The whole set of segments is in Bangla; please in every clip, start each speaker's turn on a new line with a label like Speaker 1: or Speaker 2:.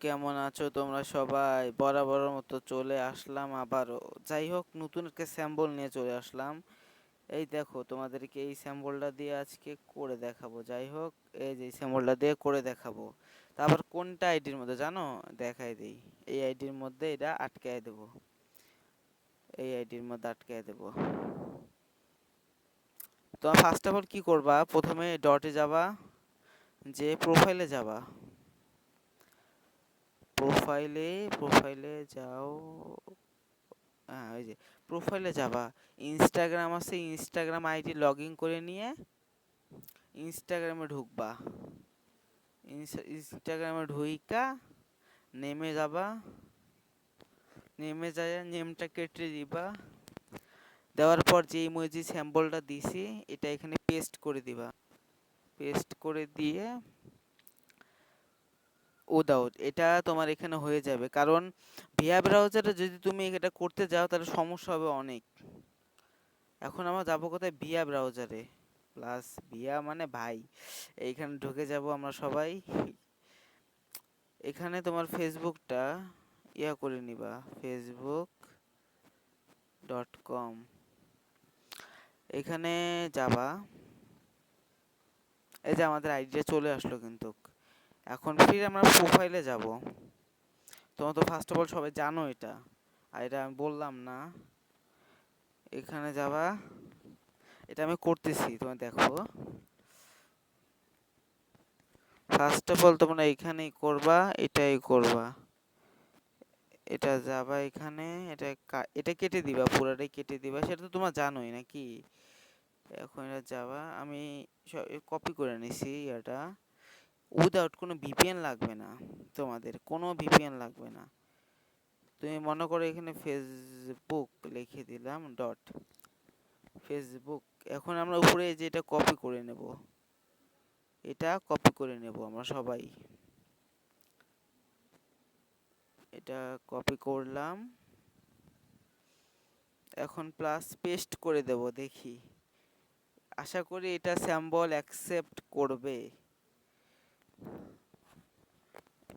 Speaker 1: কেমন আছো তোমরা সবাই? বরাবর মতো চলে আসলাম আবারও। যাই হোক, নতুন একটা স্যাম্বল নিয়ে চলে আসলাম। এই দেখো, তোমাদেরকে এই স্যাম্বলটা দিয়ে আজকে করে দেখাবো। যাই হোক, এই যে স্যাম্বলটা দিয়ে করে দেখাবো। তারপর কোনটা আইডির মধ্যে জানো? দেখাই দিই। এই আইডির মধ্যে এটা আটকায় দেব। এই আইডির মধ্যে আটকায় দেব। তোমার ফার্স্ট অফ অল কি করবা? প্রথমে ডটে যাবা, যে প্রোফাইলে যাবা। প্রোফাইলে প্রোফাইলে যাও হ্যাঁ ওই যে প্রোফাইলে যাবা। ইনস্টাগ্রাম আছে ইনস্টাগ্রাম আইডি লগ ইন করে নিয়ে ইনস্টাগ্রামে ঢুকবা। ইনস্টাগ্রামে ঢুইকা, নেমে যাবা। নেমে যায় নেমটা কেটে দিবা। দেওয়ার পর যে ইমোজি স্যাম্পলটা দিছি, এটা এখানে পেস্ট করে দিবা। পেস্ট করে দিয়ে উইদাউট এটা তোমার এখানে হয়ে যাবে। কারণ ভিয়া ব্রাউজারে যদি তুমি এটা করতে যাও, তাহলে সমস্যা হবে অনেক। এখন আমরা যাব কোথায়? ভিয়া ব্রাউজারে প্লাস ভিয়া মানে ভাই, এইখানে ঢুকে যাব আমরা সবাই। এখানে তোমার ফেসবুকটা ইয়া করে নিবা। ফেসবুক ডট কম এখানে যাবা। এই যে আমাদের আইডিয়া চলে আসলো কিন্তু। এখন ফির আমরা প্রোফাইলে যাব। তোমরা তো ফার্স্ট অফ অল সবাই জানো এটা। আর এটা আমি বললাম না। এখানে যাবা। এটা আমি করতেছি তোমরা দেখো। ফার্স্ট অফ অল তোমরা এখানেই করবা, এটাই করবা। এটা যাবা এখানে, এটা এটা কেটে দিবা, পুরোটাই কেটে দিবা। সেটা তো তোমরা জানোই নাকি? এখন এটা যাবা, আমি কপি করে নিছি এটা উইদাউট কোনো ভিপিএন লাগবে না তোমাদের, কোনো ভিপিএন লাগবে না। তুমি মনে করো এখানে ফেসবুক লিখে দিলাম ডট ফেসবুক এখন আমরা উপরে যে এটা কপি করে নেব। এটা কপি করে নেব আমরা সবাই। এটা কপি করলাম। এখন প্লাস পেস্ট করে দেব দেখি। আশা করি এটা স্যাম্বল অ্যাকসেপ্ট করবে।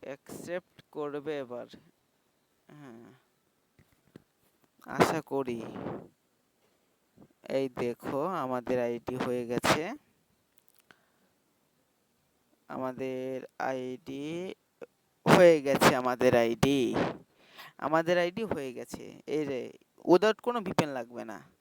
Speaker 1: অ্যাকসেপ্ট করবে এবার। হ্যাঁ আশা করি। এই দেখো, আমাদের আইডি হয়ে গেছে। আমাদের আইডি হয়ে গেছে, আমাদের আইডি। আমাদের আইডি হয়ে গেছে। এই রে উইদাউট কোনো ভিপেন লাগবে না।